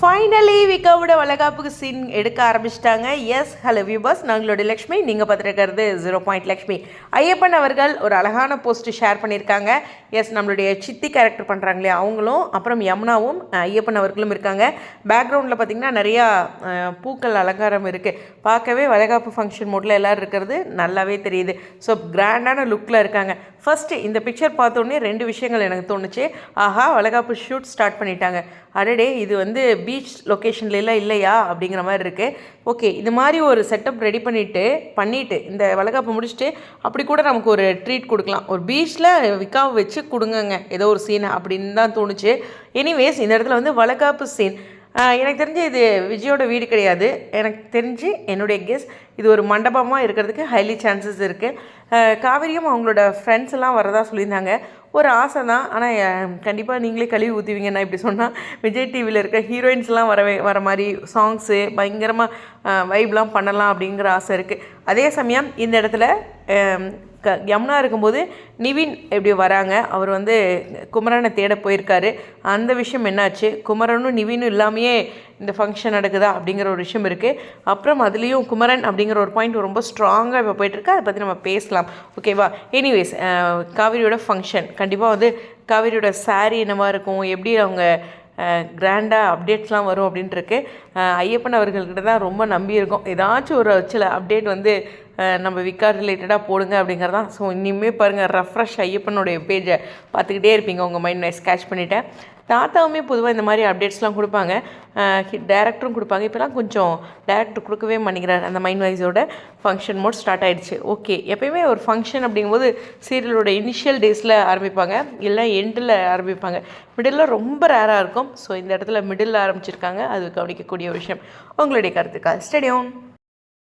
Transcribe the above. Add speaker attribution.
Speaker 1: Finally விகாவோட வளகாப்புக்கு scene எடுக்க ஆரம்பிச்சிட்டாங்க. Yes hello viewers நாங்களோட லக்ஷ்மி நீங்கள் பார்த்துருக்கிறது ஜீரோ பாயிண்ட் லக்ஷ்மி. ஐயப்பன் அவர்கள் ஒரு அழகான போஸ்ட்டு ஷேர் பண்ணியிருக்காங்க. எஸ் நம்மளுடைய சித்தி கேரக்டர் பண்ணுறாங்களே அவங்களும் அப்புறம் யமுனாவும் ஐயப்பன் அவர்களும் இருக்காங்க. பேக்ரவுண்டில் பார்த்திங்கன்னா நிறையா பூக்கள் அலங்காரம் இருக்குது பார்க்கவே வளகாப்பு ஃபங்க்ஷன் மோட்டில் எல்லோரும் இருக்கிறது நல்லாவே தெரியுது. ஸோ கிராண்டான லுக்கில் இருக்காங்க. ஃபஸ்ட்டு இந்த பிக்சர் பார்த்தோன்னே ரெண்டு விஷயங்கள் எனக்கு தோணுச்சு. ஆஹா வளகாப்பு ஷூட் ஸ்டார்ட் பண்ணிட்டாங்க. அடடே இது வந்து பீச் லொக்கேஷன்லாம் இல்லையா? அப்படிங்கிற மாதிரி இருக்குது ஓகே இது மாதிரி ஒரு செட்டப் ரெடி பண்ணிவிட்டு பண்ணிவிட்டு இந்த வளகாப்பு முடிச்சுட்டு அப்படி கூட நமக்கு ஒரு ட்ரீட் கொடுக்கலாம். ஒரு பீச்சில் விக்காவை வச்சு கொடுங்கங்க. ஏதோ ஒரு சீன் அப்படின்னு தான் தோணுச்சு. எனிவேஸ் இந்த இடத்துல வந்து வளகாப்பு சீன் எனக்கு தெரிஞ்சு இது விஜயோட வீடு கிடையாது. எனக்கு தெரிஞ்சு என்னுடைய கெஸ் இது ஒரு மண்டபமாக இருக்கிறதுக்கு ஹைலி சான்சஸ் இருக்குது காவிரியும் அவங்களோட ஃப்ரெண்ட்ஸ் எல்லாம் வரதா சொல்லியிருந்தாங்க. ஒரு ஆசை தான். ஆனால் கண்டிப்பாக நீங்களே கழுவி ஊற்றுவீங்க நான் இப்படி சொன்னால் விஜய் டிவியில் இருக்க ஹீரோயின்ஸ்லாம் வரவே வர மாதிரி சாங்ஸு பயங்கரமாக வைப்லாம் பண்ணலாம் அப்படிங்கிற ஆசை இருக்குது அதே சமயம் இந்த இடத்துல க யமுனா இருக்கும்போது நிவின் எப்படி வராங்க? அவர் வந்து குமரனை தேட போயிருக்காரு. அந்த விஷயம் என்னாச்சு? குமரனும் நிவினும் இல்லாமையே இந்த ஃபங்க்ஷன் நடக்குதா அப்படிங்கிற ஒரு விஷயம் இருக்குது அப்புறம் அதுலேயும் குமரன் அப்படிங்கிற ஒரு பாயிண்ட் ரொம்ப ஸ்ட்ராங்காக இப்போ போயிட்டுருக்கு. அதை பற்றி நம்ம பேசலாம். ஓகேவா எனிவேஸ் காவிரியோட ஃபங்க்ஷன் கண்டிப்பாக வந்து காவிரியோட saree என்னவா இருக்கும்? எப்படி அவங்க கிராண்டாக அப்டேட்ஸ்லாம் வரும் அப்படின்ட்டு இருக்கு. ஐயப்பன் அவர்கள்கிட்ட தான் ரொம்ப நம்பியிருக்கோம். ஏதாச்சும் ஒரு சில அப்டேட் வந்து நம்ம விக்கார் ரிலேட்டடாக போடுங்க அப்படிங்கிறதான். ஸோ இனிமேல் பாருங்கள் ரெஃப்ரெஷ் ஐயப்பனுடைய பேஜை பார்த்துக்கிட்டே இருப்பீங்க. உங்கள் மைண்ட் நான் ஸ்கேட்ச் பண்ணிவிட்டேன் தாத்தாவுமே பொதுவாக இந்த மாதிரி அப்டேட்ஸ்லாம் கொடுப்பாங்க. டேரக்டரும் கொடுப்பாங்க. இப்போலாம் கொஞ்சம் டேரக்டர் கொடுக்கவே மாட்டேங்கிறார். அந்த மைண்ட் வைஸோட ஃபங்க்ஷன் மோட் ஸ்டார்ட் ஆகிடுச்சு ஓகே எப்பயுமே ஒரு ஃபங்க்ஷன் அப்படிங்கும்போது சீரியலோட இனிஷியல் டேஸில் ஆரம்பிப்பாங்க. இல்லை எண்டில் ஆரம்பிப்பாங்க. மிடில் ரொம்ப ரேராக இருக்கும். ஸோ இந்த இடத்துல மிடில் ஆரம்பிச்சிருக்காங்க. அது கவனிக்கக்கூடிய விஷயம். உங்களுடைய கருத்துக்கள். ஸ்டேடியம்